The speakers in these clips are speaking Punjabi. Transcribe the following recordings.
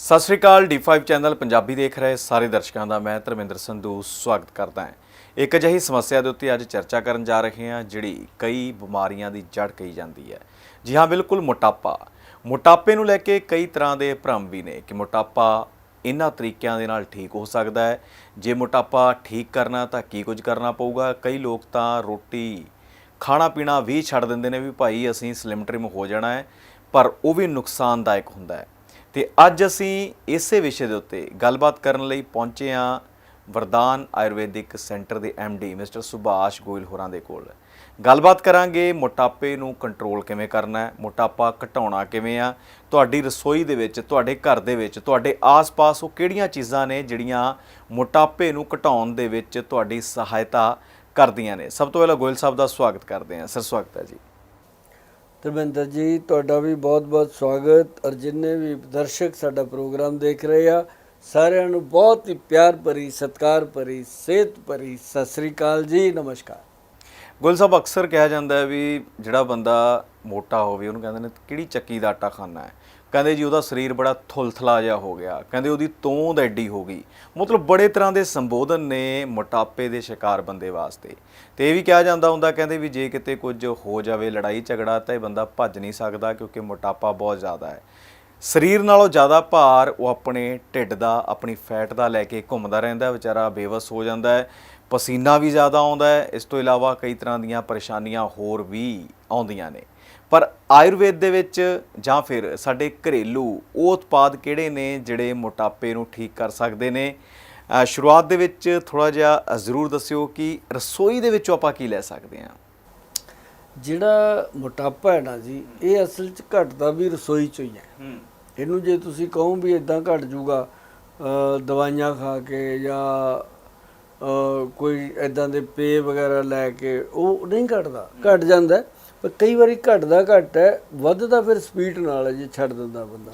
ਸਤਿ ਸ਼੍ਰੀ ਅਕਾਲ D5 ਚੈਨਲ ਪੰਜਾਬੀ ਦੇਖ ਰਹੇ ਸਾਰੇ ਦਰਸ਼ਕਾਂ ਦਾ, ਮੈਂ ਧਰਮਿੰਦਰ ਸੰਧੂ ਸਵਾਗਤ ਕਰਦਾ ਹਾਂ। ਇੱਕ ਅਜਿਹੀ ਸਮੱਸਿਆ ਦੇ ਉੱਤੇ ਅੱਜ ਚਰਚਾ ਕਰਨ ਜਾ ਰਹੇ ਹਾਂ, ਜਿਹੜੀ ਕਈ ਬਿਮਾਰੀਆਂ ਦੀ ਜੜ ਕਹੀ ਜਾਂਦੀ ਹੈ। ਜੀ ਹਾਂ, ਬਿਲਕੁਲ ਮੋਟਾਪਾ। ਮੋਟਾਪੇ ਨੂੰ ਲੈ ਕੇ ਕਈ ਤਰ੍ਹਾਂ ਦੇ ਭਰਮ ਵੀ ਨੇ ਕਿ ਮੋਟਾਪਾ ਇਹਨਾਂ ਤਰੀਕਿਆਂ ਦੇ ਨਾਲ ਠੀਕ ਹੋ ਸਕਦਾ ਹੈ। ਜੇ ਮੋਟਾਪਾ ਠੀਕ ਕਰਨਾ ਤਾਂ ਕੀ ਕੁਝ ਕਰਨਾ ਪਊਗਾ? ਕਈ ਲੋਕ ਤਾਂ ਰੋਟੀ ਖਾਣਾ ਪੀਣਾ ਵੀ ਛੱਡ ਦਿੰਦੇ ਨੇ ਵੀ ਭਾਈ ਅਸੀਂ ਸਲਿਮ ਟ੍ਰਿਮ ਹੋ ਜਾਣਾ ਹੈ, ਪਰ ਉਹ ਵੀ ਨੁਕਸਾਨਦਾਇਕ ਹੁੰਦਾ ਹੈ। ਤੇ ਅੱਜ ਅਸੀਂ ਇਸੇ ਵਿਸ਼ੇ ਦੇ ਉੱਤੇ ਗੱਲਬਾਤ ਕਰਨ ਲਈ ਪਹੁੰਚੇ ਹਾਂ ਵਰਦਾਨ ਆਯੁਰਵੈਦਿਕ ਸੈਂਟਰ ਦੇ ਡੀ ਮਿਸਟਰ ਸੁਭਾਸ਼ ਗੋਇਲ ਹੋਰਾਂ ਦੇ ਕੋਲ। ਗੱਲਬਾਤ ਕਰਾਂਗੇ ਮੋਟਾਪੇ ਨੂੰ ਕੰਟਰੋਲ ਕਿਵੇਂ ਕਰਨਾ ਹੈ, ਮੋਟਾਪਾ ਘਟਾਉਣਾ ਕਿਵੇਂ ਆ, ਤੁਹਾਡੀ ਰਸੋਈ ਦੇ ਵਿੱਚ, ਤੁਹਾਡੇ ਘਰ ਦੇ ਵਿੱਚ, ਤੁਹਾਡੇ ਆਸ-ਪਾਸ ਉਹ ਕਿਹੜੀਆਂ ਚੀਜ਼ਾਂ ਨੇ ਜਿਹੜੀਆਂ ਮੋਟਾਪੇ ਨੂੰ ਘਟਾਉਣ ਦੇ ਵਿੱਚ ਤੁਹਾਡੀ ਸਹਾਇਤਾ ਕਰਦੀਆਂ ਨੇ। ਸਭ ਤੋਂ ਪਹਿਲਾਂ ਗੋਇਲ ਸਾਹਿਬ ਦਾ ਸਵਾਗਤ ਕਰਦੇ ਹਾਂ। ਸਰ, ਸਵਾਗਤ ਹੈ ਜੀ। ਧਰਮਿੰਦਰ ਜੀ, ਤੁਹਾਡਾ ਵੀ ਬਹੁਤ-ਬਹੁਤ ਸਵਾਗਤ ਔਰ ਜਿੰਨੇ ਵੀ ਦਰਸ਼ਕ ਸਾਡਾ ਪ੍ਰੋਗਰਾਮ ਦੇਖ ਰਹੇ ਆ, ਸਾਰਿਆਂ ਨੂੰ ਬਹੁਤ ਹੀ ਪਿਆਰ ਭਰੀ, ਸਤਿਕਾਰ ਭਰੀ, ਸਿਹਤ ਭਰੀ ਸਤਿ ਸ੍ਰੀ ਅਕਾਲ ਜੀ, ਨਮਸਕਾਰ। ਗੁਲ ਸਾਹਿਬ, ਅਕਸਰ ਕਿਹਾ ਜਾਂਦਾ ਹੈ ਵੀ ਜਿਹੜਾ ਬੰਦਾ ਮੋਟਾ ਹੋਵੇ, ਉਹਨੂੰ ਕਹਿੰਦੇ ਨੇ ਕਿਹੜੀ ਚੱਕੀ ਦਾ ਆਟਾ ਖਾਣਾ ਹੈ। ਕਹਿੰਦੇ ਜੀ ਉਹਦਾ ਸਰੀਰ ਬੜਾ ਥੁਲਥਲਾ ਜਿਹਾ ਹੋ ਗਿਆ। ਕਹਿੰਦੇ ਉਹਦੀ ਤੋਂਦ ਐਡੀ ਹੋ ਗਈ। ਮਤਲਬ ਬੜੇ ਤਰ੍ਹਾਂ ਦੇ ਸੰਬੋਧਨ ਨੇ ਮੋਟਾਪੇ ਦੇ ਸ਼ਿਕਾਰ ਬੰਦੇ ਵਾਸਤੇ। ਤੇ ਇਹ ਵੀ ਕਿਹਾ ਜਾਂਦਾ ਹੁੰਦਾ ਕਹਿੰਦੇ ਵੀ ਜੇ ਕਿਤੇ ਕੁਝ ਹੋ ਜਾਵੇ, ਲੜਾਈ ਝਗੜਾ, ਤਾਂ ਇਹ ਬੰਦਾ ਭੱਜ ਨਹੀਂ ਸਕਦਾ ਕਿਉਂਕਿ ਮੋਟਾਪਾ ਬਹੁਤ ਜ਼ਿਆਦਾ ਹੈ। ਸਰੀਰ ਨਾਲੋਂ ਜ਼ਿਆਦਾ ਭਾਰ ਉਹ ਆਪਣੇ ਢਿੱਡ ਦਾ, ਆਪਣੀ ਫੈਟ ਦਾ ਲੈ ਕੇ ਘੁੰਮਦਾ ਰਹਿੰਦਾ, ਵਿਚਾਰਾ ਬੇਵਸ ਹੋ ਜਾਂਦਾ ਹੈ। ਪਸੀਨਾ ਵੀ ਜ਼ਿਆਦਾ ਆਉਂਦਾ ਹੈ। ਇਸ ਤੋਂ ਇਲਾਵਾ ਕਈ ਤਰ੍ਹਾਂ ਦੀਆਂ ਪਰੇਸ਼ਾਨੀਆਂ ਹੋਰ ਵੀ ਆਉਂਦੀਆਂ ਨੇ। ਪਰ ਆਯੁਰਵੇਦ ਦੇ ਵਿੱਚ ਜਾਂ ਫਿਰ ਸਾਡੇ ਘਰੇਲੂ ਉਹ ਉਤਪਾਦ ਕਿਹੜੇ ਨੇ ਜਿਹੜੇ ਮੋਟਾਪੇ ਨੂੰ ਠੀਕ ਕਰ ਸਕਦੇ ਨੇ? ਸ਼ੁਰੂਆਤ ਦੇ ਵਿੱਚ ਥੋੜਾ ਜਿਹਾ ਜ਼ਰੂਰ ਦੱਸਿਓ ਕਿ ਰਸੋਈ ਦੇ ਵਿੱਚੋਂ ਆਪਾਂ ਕੀ ਲੈ ਸਕਦੇ ਹਾਂ? ਜਿਹੜਾ ਮੋਟਾਪਾ ਹੈ ਨਾ ਜੀ ਇਹ ਅਸਲ 'ਚ ਘਟਦਾ ਵੀ ਰਸੋਈ 'ਚੋਂ ਹੀ ਹੈ। ਇਹਨੂੰ ਜੇ ਤੁਸੀਂ ਕਹੋ ਵੀ ਇਦਾਂ ਘਟ ਜੂਗਾ ਦਵਾਈਆਂ ਖਾ ਕੇ ਜਾਂ ਕੋਈ ਇਦਾਂ ਦੇ ਪੇ ਵਗੈਰਾ ਲੈ ਕੇ ਉਹ ਨਹੀਂ ਘਟਦਾ। ਘਟ ਜਾਂਦਾ। ਪਰ ਕਈ ਵਾਰੀ ਘਟਦਾ ਘਟ ਹੈ ਵੱਧਦਾ ਫਿਰ ਸਪੀਡ ਨਾਲ ਹੈ ਜੇ ਛੱਡ ਦਿੰਦਾ ਬੰਦਾ।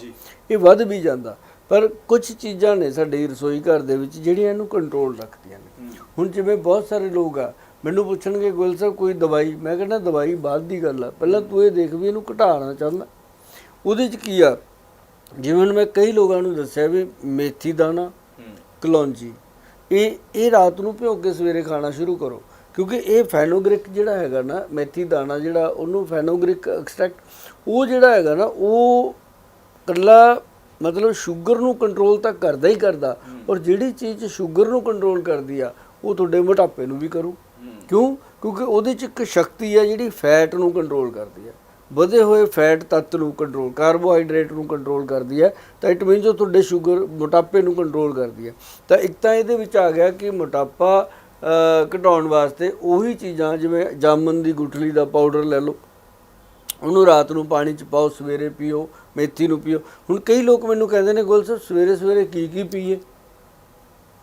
ਇਹ ਵੱਧ ਵੀ ਜਾਂਦਾ। ਪਰ ਕੁਝ ਚੀਜ਼ਾਂ ਨੇ ਸਾਡੇ ਰਸੋਈ ਘਰ ਦੇ ਵਿੱਚ ਜਿਹੜੀਆਂ ਇਹਨੂੰ ਕੰਟਰੋਲ ਰੱਖਦੀਆਂ ਨੇ। ਹੁਣ ਜਿਵੇਂ ਬਹੁਤ ਸਾਰੇ ਲੋਕ ਆ ਮੈਨੂੰ ਪੁੱਛਣਗੇ ਗੋਇਲ ਸਾਹਿਬ ਕੋਈ ਦਵਾਈ? ਮੈਂ ਕਹਿੰਦਾ ਦਵਾਈ ਬਾਅਦ ਦੀ ਗੱਲ ਆ। ਪਹਿਲਾਂ ਤੂੰ ਇਹ ਦੇਖ ਵੀ ਇਹਨੂੰ ਘਟਾਉਣਾ ਚਾਹੁੰਦਾ। ਉਹਦੇ 'ਚ ਕੀ ਆ? ਜਿਵੇਂ ਮੈਂ ਕਈ ਲੋਕਾਂ ਨੂੰ ਦੱਸਿਆ ਵੀ ਮੇਥੀ ਦਾਣਾ ਕਲੌਂਜੀ। ਇਹ ਇਹ ਰਾਤ ਨੂੰ ਭਿਓ ਕੇ ਸਵੇਰੇ ਖਾਣਾ ਸ਼ੁਰੂ ਕਰੋ। ਕਿਉਂਕਿ ਇਹ ਫੈਨੋਗ੍ਰਿਕ ਜਿਹੜਾ ਹੈਗਾ ਨਾ, ਮੇਥੀ ਦਾਣਾ ਜਿਹੜਾ, ਉਹਨੂੰ ਫੈਨੋਗ੍ਰਿਕ ਐਕਸਟ੍ਰੈਕਟ ਉਹ ਜਿਹੜਾ ਹੈਗਾ ਨਾ, ਉਹ ਕੱਲਾ ਮਤਲਬ ਸ਼ੂਗਰ ਨੂੰ ਕੰਟਰੋਲ ਤਾਂ ਕਰਦਾ ਹੀ ਕਰਦਾ, ਔਰ ਜਿਹੜੀ ਚੀਜ਼ ਸ਼ੂਗਰ ਨੂੰ ਕੰਟਰੋਲ ਕਰਦੀ ਆ, ਉਹ ਤੁਹਾਡੇ ਮੋਟਾਪੇ ਨੂੰ ਵੀ ਕਰੂ। ਕਿਉਂ? ਕਿਉਂਕਿ ਉਹਦੇ ਚ ਇੱਕ ਸ਼ਕਤੀ ਹੈ ਜਿਹੜੀ ਫੈਟ ਨੂੰ ਕੰਟਰੋਲ ਕਰਦੀ ਹੈ ਵਧੇ ਹੋਏ ਫੈਟ ਤੱਤ ਨੂੰ ਕੰਟਰੋਲ ਕਾਰਬੋਹਾਈਡਰੇਟ ਨੂੰ ਕੰਟਰੋਲ ਕਰਦੀ ਹੈ ਤਾਂ ਇਟ ਮੀਨਸ ਉਹ ਤੁਹਾਡੇ ਸ਼ੂਗਰ ਮੋਟਾਪੇ ਨੂੰ ਕੰਟਰੋਲ ਕਰਦੀ ਹੈ ਤਾਂ ਇੱਕ ਤਾਂ ਇਹਦੇ ਵਿੱਚ ਆ ਗਿਆ ਕਿ ਮੋਟਾਪਾ ਘਟਾਉਣ ਵਾਸਤੇ ਉਹੀ ਚੀਜ਼ਾਂ, ਜਿਵੇਂ ਜਾਮਨ ਦੀ ਗੁਠਲੀ ਦਾ ਪਾਊਡਰ ਲੈ ਲਓ। ਉਹਨੂੰ ਰਾਤ ਨੂੰ ਪਾਣੀ ਚ ਪਾਓ, ਸਵੇਰੇ ਪੀਓ, ਮੇਥੀ ਨੂੰ ਪੀਓ। ਹੁਣ ਕਈ ਲੋਕ ਮੈਨੂੰ ਕਹਿੰਦੇ ਨੇ, ਗੁਲ ਸਾਹਿਬ, ਸਵੇਰੇ ਸਵੇਰੇ ਕੀ ਕੀ ਪੀਏ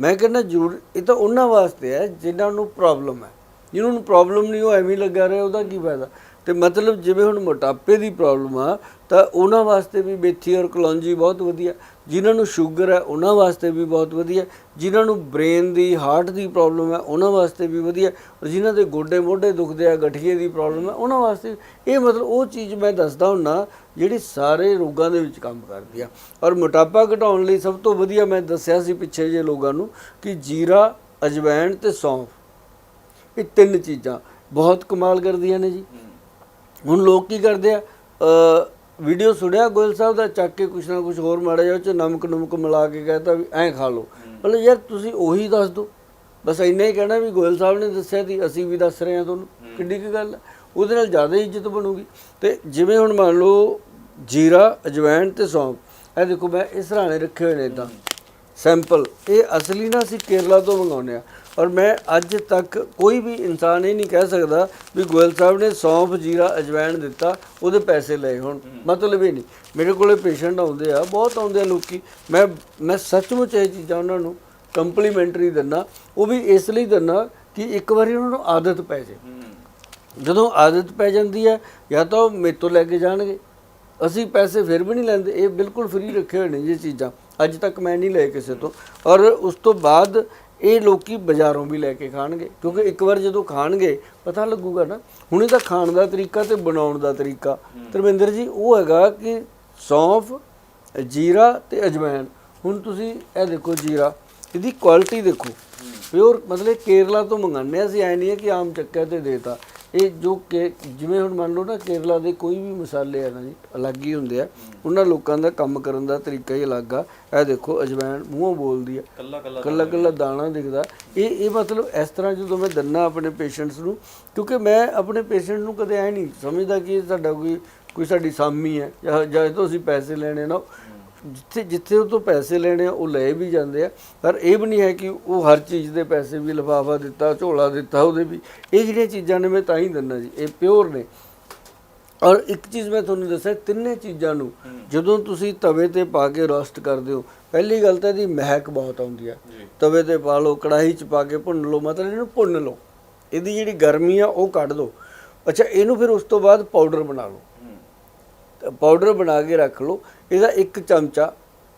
ਮੈਂ ਕਹਿੰਦਾ, ਜ਼ਰੂਰ, ਇਹ ਤਾਂ ਉਹਨਾਂ ਵਾਸਤੇ ਹੈ, ਜਿਨ੍ਹਾਂ ਨੂੰ ਪ੍ਰੋਬਲਮ ਹੈ। ਜਿਹਨਾਂ ਨੂੰ ਪ੍ਰੋਬਲਮ ਨਹੀਂ, ਉਹ ਐਵੇਂ ਲੱਗਾ ਰਿਹਾ, ਉਹਦਾ ਕੀ ਫਾਇਦਾ? ਤੇ ਮਤਲਬ ਜਿਵੇਂ ਹੁਣ ਮੋਟਾਪੇ ਦੀ ਪ੍ਰੋਬਲਮ ਆ, ਤਾਂ ਉਹਨਾਂ ਵਾਸਤੇ ਵੀ ਮੇਥੀ ਔਰ ਕਲੌਂਜੀ ਬਹੁਤ ਵਧੀਆ। ਜਿਨ੍ਹਾਂ ਨੂੰ ਸ਼ੂਗਰ ਹੈ, ਉਹਨਾਂ ਵਾਸਤੇ ਵੀ ਬਹੁਤ ਵਧੀਆ। ਜਿਨ੍ਹਾਂ ਨੂੰ ਬ੍ਰੇਨ ਦੀ, ਹਾਰਟ ਦੀ ਪ੍ਰੋਬਲਮ ਹੈ, ਉਹਨਾਂ ਵਾਸਤੇ ਵੀ ਵਧੀਆ। ਔਰ ਜਿਨ੍ਹਾਂ ਦੇ ਗੋਡੇ ਮੋਢੇ ਦੁਖਦੇ ਆ, ਗਠੀਏ ਦੀ ਪ੍ਰੋਬਲਮ ਹੈ, ਉਹਨਾਂ ਵਾਸਤੇ ਇਹ ਮਤਲਬ ਉਹ ਚੀਜ਼ ਮੈਂ ਦੱਸਦਾ ਹੁੰਨਾ, ਜਿਹੜੀ ਸਾਰੇ ਰੋਗਾਂ ਦੇ ਵਿੱਚ ਕੰਮ ਕਰਦੀ ਆ। ਔਰ ਮੋਟਾਪਾ ਘਟਾਉਣ ਲਈ ਸਭ ਤੋਂ ਵਧੀਆ ਮੈਂ ਦੱਸਿਆ ਸੀ ਪਿੱਛੇ ਜੇ ਲੋਕਾਂ ਨੂੰ ਕਿ ਜੀਰਾ ਅਜਵਾਇਣ ਤੇ ਸੌਂਫ। ਇਹ ਤਿੰਨ ਚੀਜ਼ਾਂ ਬਹੁਤ ਕਮਾਲ ਕਰਦੀਆਂ ਨੇ ਜੀ। ਹੁਣ ਲੋਕ ਕੀ ਕਰਦੇ ਆ? ਵੀਡੀਓ ਸੁਣਿਆ ਗੋਇਲ ਸਾਹਿਬ ਦਾ ਚੱਕ ਕੇ ਕੁਛ ਨਾ ਕੁਛ ਹੋਰ ਮਾੜਾ ਜਿਹਾ ਉਹ ਚ ਨਮਕ ਨਮਕ ਮਿਲਾ ਕੇ ਕਹਤਾ ਵੀ ਐਂ ਖਾ ਲਓ। ਮਤਲਬ ਯਾਰ ਤੁਸੀਂ ਉਹੀ ਦੱਸ ਦਿਓ ਬਸ ਇੰਨਾ ਹੀ ਕਹਿਣਾ ਵੀ ਗੋਇਲ ਸਾਹਿਬ ਨੇ ਦੱਸਿਆ ਸੀ ਅਸੀਂ ਵੀ ਦੱਸ ਰਹੇ ਹਾਂ ਤੁਹਾਨੂੰ। ਕਿੱਡੀ ਕੀ ਗੱਲ ਉਹਦੇ ਨਾਲ ਜ਼ਿਆਦਾ ਇੱਜ਼ਤ ਬਣੂਗੀ। ਤੇ ਜਿਵੇਂ ਹੁਣ ਮੰਨ ਲਓ ਜੀਰਾ ਅਜਵਾਇਣ ਤੇ ਸੌਂਫ ਇਹ ਦੇਖੋ ਮੈਂ ਇਸ ਸਰਾਣੇ ਰੱਖੇ ਹੋਏ ਨੇ ਇਦਾਂ ਸੈਂਪਲ ਇਹ ਅਸਲੀ ਨਾ ਅਸੀਂ ਕੇਰਲਾ ਤੋਂ ਮੰਗਾਉਂਦੇ ਆ ਔਰ ਮੈਂ ਅੱਜ ਤੱਕ ਕੋਈ ਵੀ ਇਨਸਾਨ ਇਹ ਨਹੀਂ ਕਹਿ ਸਕਦਾ ਵੀ ਗੋਇਲ ਸਾਹਿਬ ਨੇ ਸੌਂਫ ਜੀਰਾ ਅਜਵਾਇਣ ਦਿੱਤਾ, ਉਹਦੇ ਪੈਸੇ ਲਏ ਹੁਣ। ਮਤਲਬ ਇਹ ਨਹੀਂ। ਮੇਰੇ ਕੋਲੇ ਪੇਸ਼ੈਂਟ ਆਉਂਦੇ ਆ, ਬਹੁਤ ਆਉਂਦੇ ਆ ਲੋਕੀ। ਮੈਂ ਮੈਂ ਸੱਚਮੁੱਚ ਇਹ ਚੀਜ਼ਾਂ ਉਹਨਾਂ ਨੂੰ ਕੰਪਲੀਮੈਂਟਰੀ ਦਿੰਦਾ ਉਹ ਵੀ ਇਸ ਲਈ ਦਿੰਦਾ ਕਿ ਇੱਕ ਵਾਰੀ ਉਹਨਾਂ ਨੂੰ ਆਦਤ ਪੈ ਜੇ ਜਦੋਂ ਆਦਤ ਪੈ ਜਾਂਦੀ ਹੈ, ਜਾਂ ਤਾਂ ਉਹ ਮੇਰੇ ਤੋਂ ਲੈ ਕੇ ਜਾਣਗੇ। ਅਸੀਂ ਪੈਸੇ ਫਿਰ ਵੀ ਨਹੀਂ ਲੈਂਦੇ। ਇਹ ਬਿਲਕੁਲ ਫ੍ਰੀ ਰੱਖੇ ਹੋਏ ਨੇ ਇਹ ਚੀਜ਼ਾਂ। ਅੱਜ ਤੱਕ ਮੈਂ ਨਹੀਂ ਲਏ ਕਿਸੇ ਤੋਂ। ਔਰ ਉਸ ਤੋਂ ਬਾਅਦ ਇਹ ਲੋਕੀ ਬਾਜ਼ਾਰੋਂ ਵੀ ਲੈ ਕੇ ਖਾਣਗੇ ਕਿਉਂਕਿ ਇੱਕ ਵਾਰ ਜਦੋਂ ਖਾਣਗੇ ਪਤਾ ਲੱਗੂਗਾ ਨਾ ਹੁਣ ਇਹਦਾ ਖਾਣ ਦਾ ਤਰੀਕਾ ਤੇ ਬਣਾਉਣ ਦਾ ਤਰੀਕਾ। ਧਰਮਿੰਦਰ ਜੀ ਉਹ ਹੈਗਾ ਕਿ ਸੌਂਫ ਜੀਰਾ ਤੇ ਅਜਵਾਇਣ ਹੁਣ ਤੁਸੀਂ ਇਹ ਦੇਖੋ ਜੀਰਾ ਇਹਦੀ ਕੁਆਲਿਟੀ ਦੇਖੋ। ਪਿਓਰ ਮਤਲਬ ਕੇਰਲਾ ਤੋਂ ਮੰਗਾਉਂਦੇ ਅਸੀਂ ਐ ਨਹੀਂ ਹੈ ਕਿ ਆਮ ਚੱਕਿਆ ਤੇ ਦੇਤਾ। ਇਹ ਜੋ ਕਿ ਜਿਵੇਂ ਹੁਣ ਮੰਨ ਲਓ ਨਾ ਕੇਰਲਾ ਦੇ ਕੋਈ ਵੀ ਮਸਾਲੇ ਆ ਨਾ ਜੀ ਅਲੱਗ ਹੀ ਹੁੰਦੇ ਆ ਉਹਨਾਂ ਲੋਕਾਂ ਦਾ ਕੰਮ ਕਰਨ ਦਾ ਤਰੀਕਾ ਹੀ ਅਲੱਗ ਆ। ਇਹ ਦੇਖੋ ਅਜਵਾਇਣ ਮੂੰਹੋਂ ਬੋਲਦੀ ਆ ਕੱਲਾ ਕੱਲਾ ਕੱਲਾ ਕੱਲਾ ਦਾਣਾ ਦਿਖਦਾ। ਇਹ ਇਹ ਮਤਲਬ ਇਸ ਤਰ੍ਹਾਂ ਜਦੋਂ ਮੈਂ ਦੰਨਾ ਆਪਣੇ ਪੇਸ਼ੈਂਟਸ ਨੂੰ ਕਿਉਂਕਿ ਮੈਂ ਆਪਣੇ ਪੇਸ਼ੈਂਟ ਨੂੰ ਕਦੇ ਐ ਨਹੀਂ ਸਮਝਦਾ ਕਿ ਇਹ ਸਾਡਾ ਕੋਈ ਕੋਈ ਸਾਡੀ ਸਾਮੀ ਹੈ ਜਾਂ ਜਾਂ ਇਹ ਤੋਂ ਅਸੀਂ ਪੈਸੇ ਲੈਣੇ ਨਾ ਜਿੱਥੇ ਜਿੱਥੇ ਉਹ ਤੋਂ ਪੈਸੇ ਲੈਣੇ ਆ ਉਹ ਲੈ ਵੀ ਜਾਂਦੇ ਆ। ਪਰ ਇਹ ਵੀ ਨਹੀਂ ਹੈ ਕਿ ਉਹ ਹਰ ਚੀਜ਼ ਦੇ ਪੈਸੇ ਵੀ ਲਿਫਾਫਾ ਦਿੱਤਾ ਝੋਲਾ ਦਿੱਤਾ ਉਹਦੇ ਵੀ। ਇਹ ਜਿਹੜੀਆਂ ਚੀਜ਼ਾਂ ਨੇ ਮੈਂ ਤਾਂ ਹੀ ਦਿੰਦਾ ਜੀ ਇਹ ਪਿਓਰ ਨੇ। ਔਰ ਇੱਕ ਚੀਜ਼ ਮੈਂ ਤੁਹਾਨੂੰ ਦੱਸਿਆ ਤਿੰਨੇ ਚੀਜ਼ਾਂ ਨੂੰ ਜਦੋਂ ਤੁਸੀਂ ਤਵੇ ਤੇ ਪਾ ਕੇ ਰੋਸਟ ਕਰਦੇ ਹੋ ਪਹਿਲੀ ਗੱਲ ਤਾਂ ਇਹਦੀ ਮਹਿਕ ਬਹੁਤ ਆਉਂਦੀ ਆ। ਤਵੇ ਤੇ ਪਾ ਲਓ ਕੜਾਹੀ 'ਚ ਪਾ ਕੇ ਭੁੰਨ ਲਓ ਮਤਲਬ ਇਹਨੂੰ ਭੁੰਨ ਲਓ। ਇਹਦੀ ਜਿਹੜੀ ਗਰਮੀ ਆ ਉਹ ਕੱਢ ਦਿਓ ਅੱਛਾ ਇਹਨੂੰ ਫਿਰ ਉਸ ਤੋਂ ਬਾਅਦ ਪਾਊਡਰ ਬਣਾ ਲਓ। ਪਾਊਡਰ ਬਣਾ ਕੇ ਰੱਖ ਲਓ। ਇਹਦਾ ਇੱਕ ਚਮਚਾ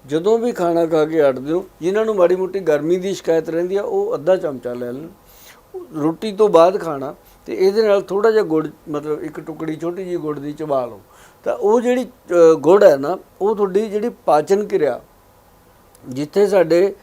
ਜਦੋਂ ਵੀ ਖਾਣਾ ਖਾ ਕੇ ਹਟਦੇ ਹੋ ਜਿਨ੍ਹਾਂ ਨੂੰ ਮਾੜੀ ਮੋਟੀ ਗਰਮੀ ਦੀ ਸ਼ਿਕਾਇਤ ਰਹਿੰਦੀ ਆ, ਉਹ ਅੱਧਾ ਚਮਚਾ ਲੈ ਲੈਣ। ਰੋਟੀ ਤੋਂ ਬਾਅਦ ਖਾਣਾ ਤੇ ਇਹਦੇ ਨਾਲ ਥੋੜਾ ਜਿਹਾ ਗੁੜ, ਮਤਲਬ ਇੱਕ ਟੁਕੜੀ ਛੋਟੀ ਜਿਹੀ ਗੁੜ ਦੀ ਚਬਾ ਲਓ। ਤਾਂ ਉਹ ਜਿਹੜੀ ਗੁੜ ਹੈ ਨਾ, ਉਹ ਤੁਹਾਡੀ ਜਿਹੜੀ ਪਾਚਨ ਕਿਰਿਆ, ਜਿੱਥੇ ਸਾਡੇ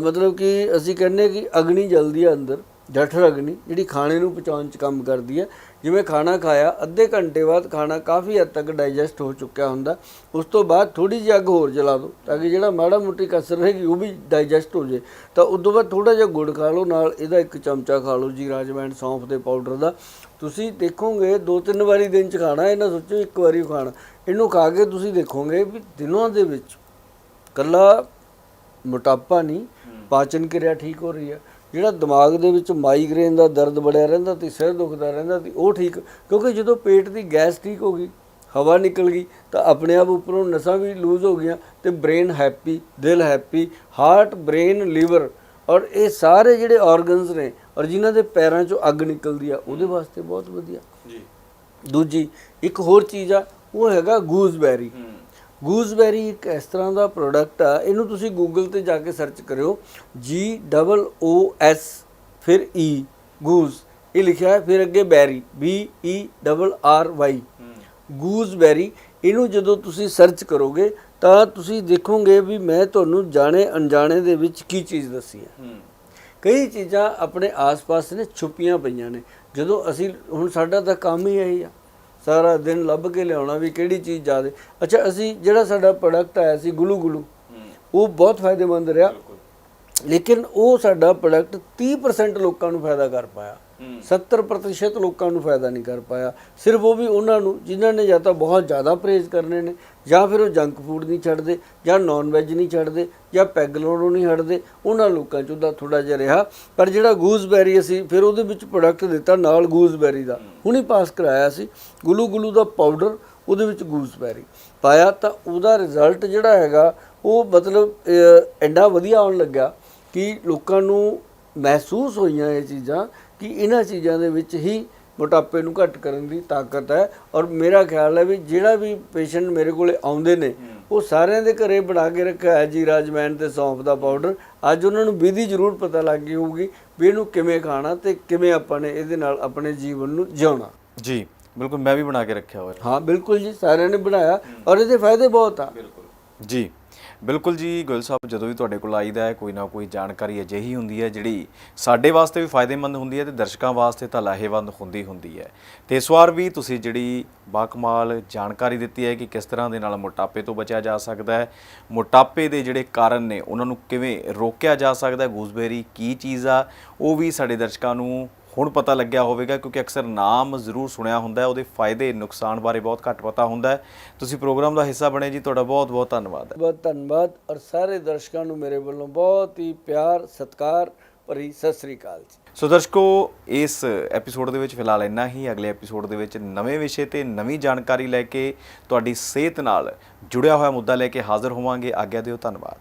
ਮਤਲਬ ਕਿ ਅਸੀਂ ਕਹਿੰਦੇ ਕਿ ਅਗਨੀ ਜਲਦੀ ਹੈ ਅੰਦਰ, ਜਠਰ ਅਗਨੀ, ਜਿਹੜੀ ਖਾਣੇ ਨੂੰ ਪਚਾਉਣ ਚ ਕੰਮ ਕਰਦੀ ਹੈ ਜਿਵੇਂ ਖਾਣਾ ਖਾਇਆ ਅੱਧੇ ਘੰਟੇ ਬਾਅਦ ਖਾਣਾ ਕਾਫੀ ਹੱਦ ਤੱਕ ਡਾਈਜੈਸਟ ਹੋ ਚੁੱਕਿਆ ਹੁੰਦਾ। ਉਸ ਤੋਂ ਬਾਅਦ ਥੋੜੀ ਜਿਹੀ ਅੱਗ ਹੋਰ ਜਲਾ ਦਿਓ ਤਾਂ ਕਿ ਜਿਹੜਾ ਮਾੜਾ ਮੋਟੀ ਕਸਰ ਰਹੇਗੀ ਉਹ ਵੀ ਡਾਈਜੈਸਟ ਹੋ ਜੇ ਤਾਂ ਉਸ ਤੋਂ ਬਾਅਦ ਥੋੜਾ ਜਿਹਾ ਗੁੜ ਖਾ ਲਓ ਨਾਲ ਇਹਦਾ ਇੱਕ ਚਮਚਾ ਖਾ ਲਓ ਜੀ ਰਾਜਮੈਂਡ ਸੌਂਫ ਦੇ ਪਾਊਡਰ ਦਾ। ਤੁਸੀਂ ਦੇਖੋਗੇ ਦੋ ਤਿੰਨ ਵਾਰੀ ਦਿਨ ਚ ਖਾਣਾ ਇਹ ਨਾ ਸੋਚੋ ਇੱਕ ਵਾਰੀ ਖਾਣਾ। ਇਹਨੂੰ ਖਾ ਕੇ ਤੁਸੀਂ ਦੇਖੋਗੇ ਵੀ ਦਿਨਾਂ ਦੇ ਵਿੱਚ ਕੱਲਾ ਮੋਟਾਪਾ ਨਹੀਂ ਪਾਚਨ ਕਿਰਿਆ ਠੀਕ ਹੋ ਰਹੀ ਹੈ। ਜਿਹੜਾ ਦਿਮਾਗ ਦੇ ਵਿੱਚ ਮਾਈਗ੍ਰੇਨ ਦਾ ਦਰਦ ਬੜਿਆ ਰਹਿੰਦਾ ਤੇ ਸਿਰ ਦੁਖਦਾ ਰਹਿੰਦਾ ਤੇ ਉਹ ਠੀਕ ਕਿਉਂਕਿ ਜਦੋਂ ਪੇਟ ਦੀ ਗੈਸ ਠੀਕ ਹੋ ਗਈ ਹਵਾ ਨਿਕਲ ਗਈ ਤਾਂ ਆਪਣੇ ਆਪ ਉੱਪਰੋਂ ਨਸਾਂ ਵੀ ਲੂਜ਼ ਹੋ ਗਈਆਂ ਤੇ ਬ੍ਰੇਨ ਹੈਪੀ ਦਿਲ ਹੈਪੀ ਹਾਰਟ ਬ੍ਰੇਨ ਲੀਵਰ ਔਰ ਇਹ ਸਾਰੇ ਜਿਹੜੇ ਆਰਗਨਸ ਨੇ ਔਰ ਜਿਨ੍ਹਾਂ ਦੇ ਪੈਰਾਂ 'ਚੋਂ ਅੱਗ ਨਿਕਲਦੀ ਆ ਉਹਦੇ ਵਾਸਤੇ ਬਹੁਤ ਵਧੀਆ। ਜੀ। ਦੂਜੀ ਇੱਕ ਹੋਰ ਚੀਜ਼ ਆ ਉਹ ਹੈਗਾ ਗੂਸਬੈਰੀ। ਗੂਸਬੈਰੀ ਇੱਕ ਇਸ ਤਰ੍ਹਾਂ ਦਾ ਪ੍ਰੋਡਕਟ ਆ ਇਹਨੂੰ ਤੁਸੀਂ ਗੂਗਲ ਤੇ ਜਾ ਕੇ ਸਰਚ ਕਰਿਓ G ਡਬਲ O S ਫਿਰ E ਗੂਸ ਇਹ ਲਿਖਿਆ ਹੈ ਫਿਰ ਅੱਗੇ berry B E double R Y gooseberry ਇਹਨੂੰ ਜਦੋਂ ਤੁਸੀਂ ਸਰਚ ਕਰੋਗੇ ਤਾਂ ਤੁਸੀਂ ਦੇਖੋਗੇ ਵੀ ਮੈਂ ਤੁਹਾਨੂੰ ਜਾਣੇ ਅਣਜਾਣੇ ਦੇ ਵਿੱਚ ਕੀ ਚੀਜ਼ ਦੱਸੀ ਹੈ। ਕਈ ਚੀਜ਼ਾਂ ਆਪਣੇ ਆਸ-ਪਾਸ ਨੇ ਛੁਪੀਆਂ ਪਈਆਂ ਨੇ। ਜਦੋਂ ਅਸੀਂ ਹੁਣ ਸਾਡਾ ਤਾਂ ਕੰਮ ਹੀ ਇਹੀ ਆ। ਸਾਰਾ ਦਿਨ ਲੱਭ ਕੇ ਲਿਆਉਣਾ ਵੀ ਕਿਹੜੀ ਚੀਜ਼ ਜ਼ਿਆਦੇ। ਅੱਛਾ ਅਸੀਂ ਜਿਹੜਾ ਸਾਡਾ ਪ੍ਰੋਡਕਟ ਆਇਆ ਸੀ ਗੁਲੂ ਗੁਲੂ ਉਹ ਬਹੁਤ ਫਾਇਦੇਮੰਦ ਰਿਹਾ। ਲੇਕਿਨ ਉਹ ਸਾਡਾ ਪ੍ਰੋਡਕਟ 30% ਲੋਕਾਂ ਨੂੰ ਫਾਇਦਾ ਕਰ ਪਾਇਆ। 70% ਲੋਕਾਂ ਨੂੰ ਫਾਇਦਾ ਨਹੀਂ ਕਰ ਪਾਇਆ। ਸਿਰਫ ਉਹ ਵੀ ਉਹਨਾਂ ਨੂੰ ਜਿਨ੍ਹਾਂ ਨੇ ਜਾਂ ਤਾਂ ਬਹੁਤ ਜ਼ਿਆਦਾ ਪ੍ਰੇਜ਼ ਕਰਨੇ ਨੇ ਜਾਂ ਫਿਰ ਉਹ ਜੰਕ ਫੂਡ ਨਹੀਂ ਛੱਡਦੇ ਜਾਂ ਨਾਨ ਵੈਜ ਨਹੀਂ ਛੱਡਦੇ ਜਾਂ ਪੈਗ ਲਾਉਣੋਂ ਨਹੀਂ ਹਟਦੇ ਉਹਨਾਂ ਲੋਕਾਂ 'ਚ ਉਹਦਾ ਥੋੜਾ ਜਿਹਾ ਰਿਹਾ। ਪਰ ਜਿਹੜਾ ਗੂਜ਼ਬੈਰੀ ਅਸੀਂ ਫਿਰ ਉਹਦੇ ਵਿੱਚ ਪ੍ਰੋਡਕਟ ਦਿੱਤਾ ਨਾਲ ਗੂਜ਼ਬੈਰੀ ਦਾ। ਹੁਣੀ ਪਾਸ ਕਰਾਇਆ ਸੀ ਗੁਲੂ ਗੁਲੂ ਦਾ ਪਾਊਡਰ ਉਹਦੇ ਵਿੱਚ ਗੂਜ਼ਬੈਰੀ ਪਾਇਆ ਤਾਂ ਉਹਦਾ ਰਿਜ਼ਲਟ ਜਿਹੜਾ ਹੈਗਾ ਉਹ ਮਤਲਬ ਅਹ, ਐਡਾ ਵਧੀਆ ਆਉਣ ਲੱਗਾ ਕਿ ਲੋਕਾਂ ਨੂੰ ਮਹਿਸੂਸ ਹੋਈਆਂ ਇਹ ਚੀਜ਼ਾਂ ਕਿ ਇਹਨਾਂ ਚੀਜ਼ਾਂ ਦੇ ਵਿੱਚ ਹੀ ਮੋਟਾਪੇ ਨੂੰ ਘੱਟ ਕਰਨ ਦੀ ਤਾਕਤ ਹੈ ਔਰ ਮੇਰਾ ਖਿਆਲ ਹੈ ਵੀ ਜਿਹੜਾ ਵੀ ਪੇਸ਼ੈਂਟ ਮੇਰੇ ਕੋਲੇ ਆਉਂਦੇ ਨੇ ਉਹ ਸਾਰਿਆਂ ਦੇ ਘਰੇ ਬਣਾ ਕੇ ਰੱਖਿਆ ਹੈ ਜੀ ਰਾਜਮੈਨ ਤੇ ਸੌਂਫ ਦਾ ਪਾਊਡਰ ਅੱਜ ਉਹਨਾਂ ਨੂੰ ਵਿਧੀ ਜ਼ਰੂਰ ਪਤਾ ਲੱਗ ਗਈ ਹੋਊਗੀ ਵੀ ਇਹਨੂੰ ਕਿਵੇਂ ਖਾਣਾ ਤੇ ਕਿਵੇਂ ਆਪਾਂ ਨੇ ਇਹਦੇ ਨਾਲ ਆਪਣੇ ਜੀਵਨ ਨੂੰ ਜਿਉਣਾ। ਜੀ ਬਿਲਕੁਲ ਮੈਂ ਵੀ ਬਣਾ ਕੇ ਰੱਖਿਆ ਹੋਇਆ। ਹਾਂ ਬਿਲਕੁਲ ਜੀ ਸਾਰਿਆਂ ਨੇ ਬਣਾਇਆ ਔਰ ਇਹਦੇ ਫਾਇਦੇ ਬਹੁਤ ਆ। ਜੀ। ਬਿਲਕੁਲ ਜੀ ਗੋਇਲ ਸਾਹਿਬ, ਜਦੋਂ ਵੀ ਤੁਹਾਡੇ ਕੋਲ ਆਈਦਾ ਹੈ, ਕੋਈ ਨਾ ਕੋਈ ਜਾਣਕਾਰੀ ਅਜਿਹੀ ਹੁੰਦੀ ਹੈ, ਜਿਹੜੀ ਸਾਡੇ ਵਾਸਤੇ ਵੀ ਫਾਇਦੇਮੰਦ ਹੁੰਦੀ ਹੈ ਤੇ ਦਰਸ਼ਕਾਂ ਵਾਸਤੇ ਤਾਂ ਲਾਹੇਵੰਦ ਹੁੰਦੀ ਹੁੰਦੀ ਹੈ। ਤੇ ਇਸ ਵਾਰ ਵੀ ਤੁਸੀਂ ਜਿਹੜੀ ਬਾਕਮਾਲ ਜਾਣਕਾਰੀ ਦਿੱਤੀ ਹੈ ਕਿ ਕਿਸ ਤਰ੍ਹਾਂ ਦੇ ਨਾਲ ਮੋਟਾਪੇ ਤੋਂ ਬਚਿਆ ਜਾ ਸਕਦਾ ਹੈ, ਮੋਟਾਪੇ ਦੇ ਜਿਹੜੇ ਕਾਰਨ ਨੇ, ਉਹਨਾਂ ਨੂੰ ਕਿਵੇਂ ਰੋਕਿਆ ਜਾ ਸਕਦਾ ਹੈ, ਗੂਸਬੇਰੀ ਕੀ ਚੀਜ਼ ਆ, ਉਹ ਵੀ ਸਾਡੇ ਦਰਸ਼ਕਾਂ ਨੂੰ ਹੁਣ ਪਤਾ ਲੱਗਿਆ ਹੋਵੇਗਾ ਕਿਉਂਕਿ ਅਕਸਰ ਨਾਮ ਜ਼ਰੂਰ ਸੁਣਿਆ ਹੁੰਦਾ ਹੈ ਉਹਦੇ ਫਾਇਦੇ ਨੁਕਸਾਨ ਬਾਰੇ ਬਹੁਤ ਘੱਟ ਪਤਾ ਹੁੰਦਾ ਹੈ। ਤੁਸੀਂ ਪ੍ਰੋਗਰਾਮ ਦਾ ਹਿੱਸਾ ਬਣੇ ਜੀ ਤੁਹਾਡਾ ਬਹੁਤ ਬਹੁਤ ਧੰਨਵਾਦ। ਹੈ ਬਹੁਤ ਧੰਨਵਾਦ ਔਰ ਸਾਰੇ ਦਰਸ਼ਕਾਂ ਨੂੰ ਮੇਰੇ ਵੱਲੋਂ ਬਹੁਤ ਹੀ ਪਿਆਰ ਸਤਿਕਾਰ ਭਰੀ ਸਤਿ ਸ੍ਰੀ ਅਕਾਲ ਜੀ। ਸੋ ਦਰਸ਼ਕੋ ਇਸ ਐਪੀਸੋਡ ਦੇ ਵਿੱਚ ਫਿਲਹਾਲ ਇੰਨਾ ਹੀ। ਅਗਲੇ ਐਪੀਸੋਡ ਦੇ ਵਿੱਚ ਨਵੇਂ ਵਿਸ਼ੇ ਤੇ ਨਵੀਂ ਜਾਣਕਾਰੀ ਲੈ ਕੇ ਤੁਹਾਡੀ ਸਿਹਤ ਨਾਲ ਜੁੜਿਆ ਹੋਇਆ ਮੁੱਦਾ ਲੈ ਕੇ ਹਾਜ਼ਰ ਹੋਵਾਂਗੇ। ਆਗਿਆ ਦਿਓ ਧੰਨਵਾਦ।